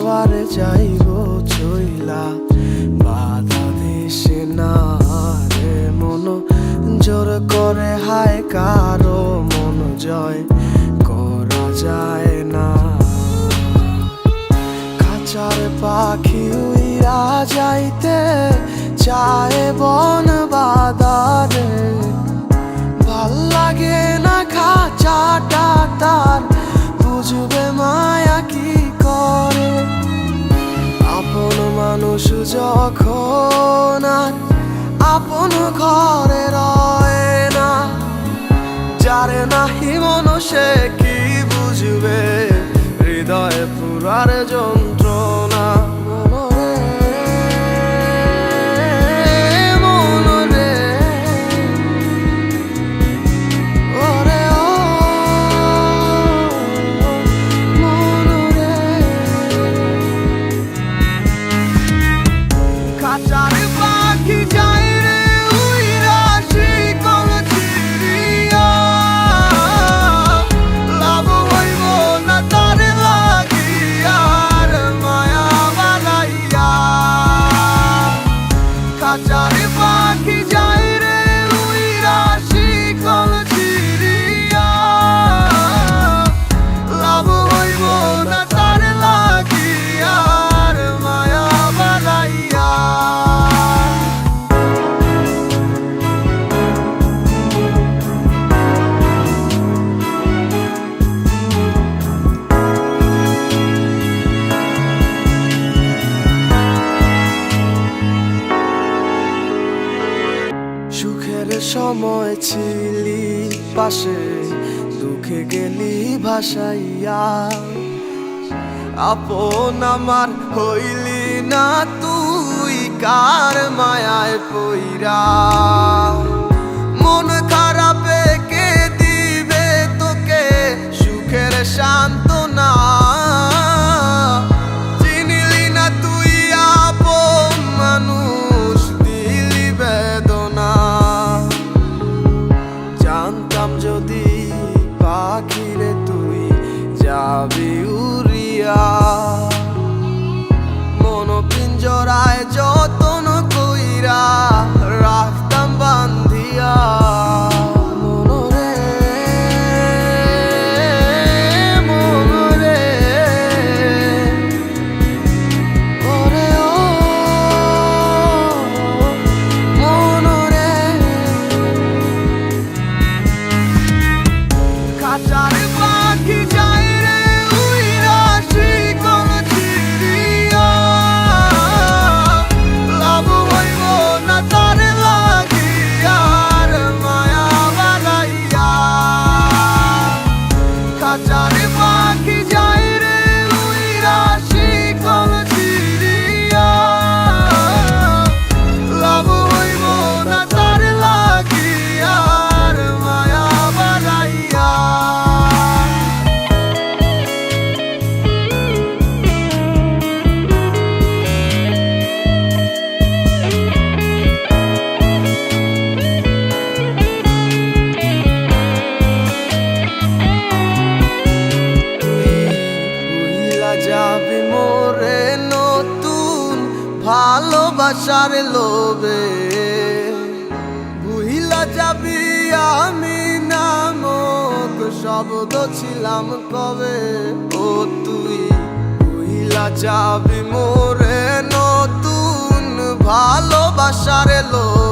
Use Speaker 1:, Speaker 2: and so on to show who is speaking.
Speaker 1: যাওয়ারে যাইব চইলা। বাধা দিছে না রে মন, জোর করে হায় কারও মন জয় করা যায় না। খাঁচার পাখি উইরা যাইতে চায় বন যখন আর আপন ঘরে রয়ে না? যারে নাহি মনুষে কি বুঝবে? হৃদয়ে পুরার যন্ত্রণা খাঁচার পাখি সুখের সময় ছিলি পাশে, দুঃখে গেলি ভাসাইয়া। আপন আমার হইলি না তুই, কার মায়ায় পইরা? যাবি উড়িয়া ভালোবাসার লোবে ভুহিলা যাবি আমি নামক শব্দ ছিলাম কবে? ও তুই ভুহিলা যাবি মোরে নতুন ভালোবাসার লোভে।